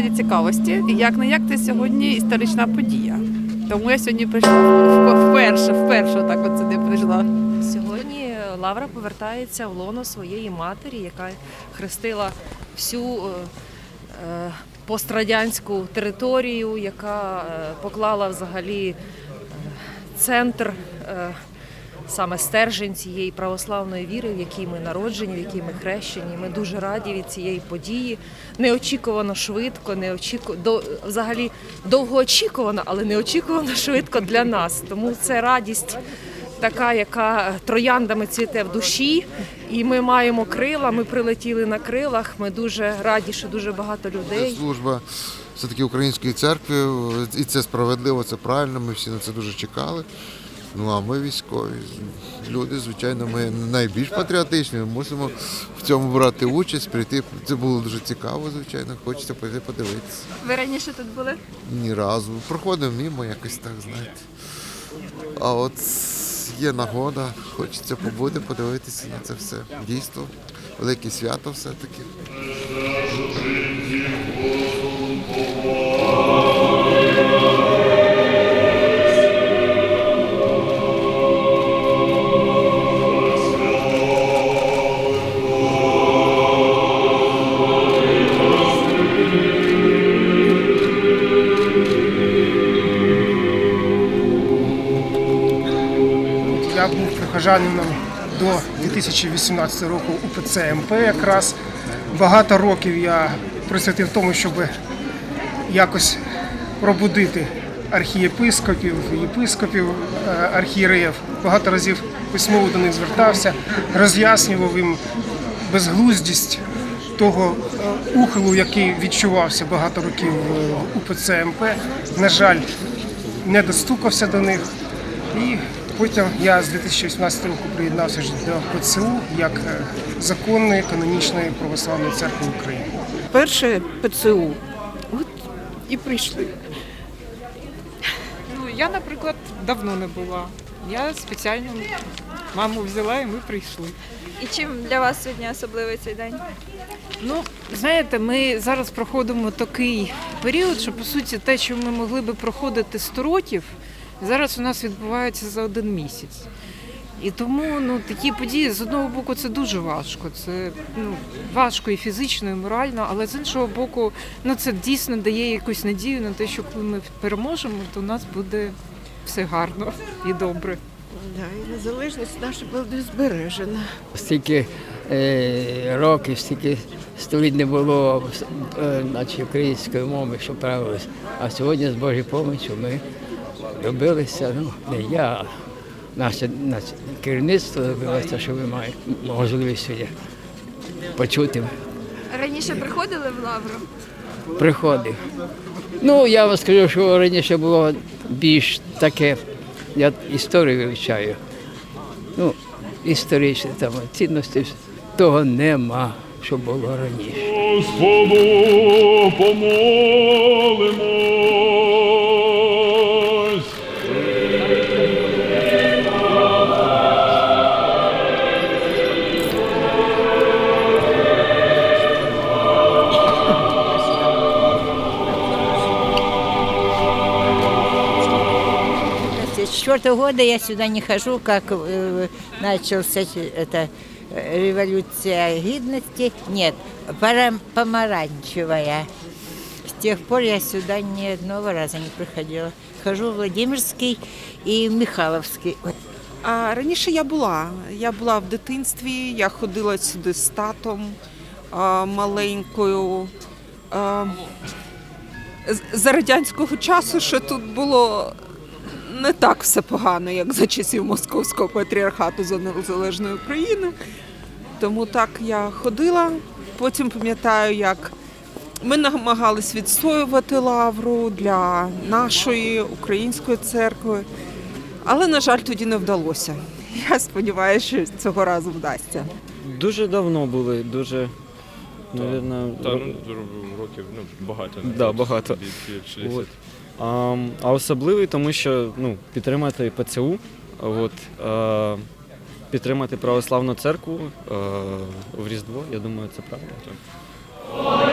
раді цікавості. І як не як це сьогодні історична подія. Тому я сьогодні прийшла вперше, вперше так от сюди прийшла. Сьогодні Лавра повертається в лоно своєї матері, яка хрестила всю е, е, пострадянську територію, яка е, поклала взагалі е, центр. е, Саме стержень цієї православної віри, в якій ми народжені, в якій ми хрещені. Ми дуже раді від цієї події. Неочікувано швидко, неочіку... до... взагалі довгоочікувано, але неочікувано швидко для нас. Тому це радість така, яка трояндами цвіте в душі, і ми маємо крила. Ми прилетіли на крилах. Ми дуже раді, що дуже багато Це людей. служба все-таки української церкви, і це справедливо, це правильно. Ми всі на це дуже чекали. Ну а ми військові люди, звичайно, ми найбільш патріотичні. Ми мусимо в цьому брати участь, прийти. Це було дуже цікаво, звичайно. Хочеться прийти подивитися. Ви раніше тут були? Ні разу. Проходимо мимо, якось так, знаєте. А от є нагода, хочеться побути, подивитися на це все. Дійство, велике свято все-таки. Я був прихожанином до 2018 року УПЦ МП якраз. Багато років я присвятив тому, щоб якось пробудити архієпископів, єпископів, е, архієреїв. Багато разів письмово до них звертався, роз'яснював їм безглуздість того е, ухилу, який відчувався багато років в УПЦ МП. На жаль, не достукався до них. І потім я з 2018 року приєднався до ПЦУ як е, законної канонічної православної церкви України. перше ПЦУ. От і прийшли. Ну, я, наприклад, давно не була. Я спеціально маму взяла і ми прийшли. І чим для вас сьогодні особливий цей день? Ну, знаєте, ми зараз проходимо такий період, що по суті те, що ми могли би проходити 100 років, зараз у нас відбувається за один місяць. І тому ну, такі події з одного боку це дуже важко. Це ну, важко і фізично, і морально, але з іншого боку, ну це дійсно дає якусь надію на те, що коли ми переможемо, то у нас буде все гарно і добре. Да, і незалежність наша буде збережена. Стільки е, років, стільки століть не було е, наче української мови, що правилось. А сьогодні з Божою допомогою ми добилися, ну не я, а наше, наше керівництво робилося, що ви маєте можливість почути. Раніше приходили в лавру? Приходив. Ну, я вам скажу, що раніше було більш таке, я історію вивчаю. Ну, історичні там цінності того нема, що було раніше. Господу помолимо. 1974 года я сюда не хожу, как э, начался это революция гидности. Нет, пара, помаранчевая. С тех пор я сюда ни одного раза не приходила. Хожу в Владимирський і Михайловський. А раніше я була. Я була в дитинстві, я ходила сюди з татом а, маленькою. А, за радянського часу, ще тут було не так все погано, як за часів Московського патріархату за незалежної України. Тому так я ходила. Потім пам'ятаю, як ми намагались відстоювати лавру для нашої української церкви. Але, на жаль, тоді не вдалося. Я сподіваюся, що цього разу вдасться. Дуже давно були, дуже. Навірно, Та ну років ну багато. Да, багато. Більше 60. От. А, а особливий, тому що ну, підтримати ПЦУ, от, а, підтримати православну церкву а, в Різдво, я думаю, це правильно.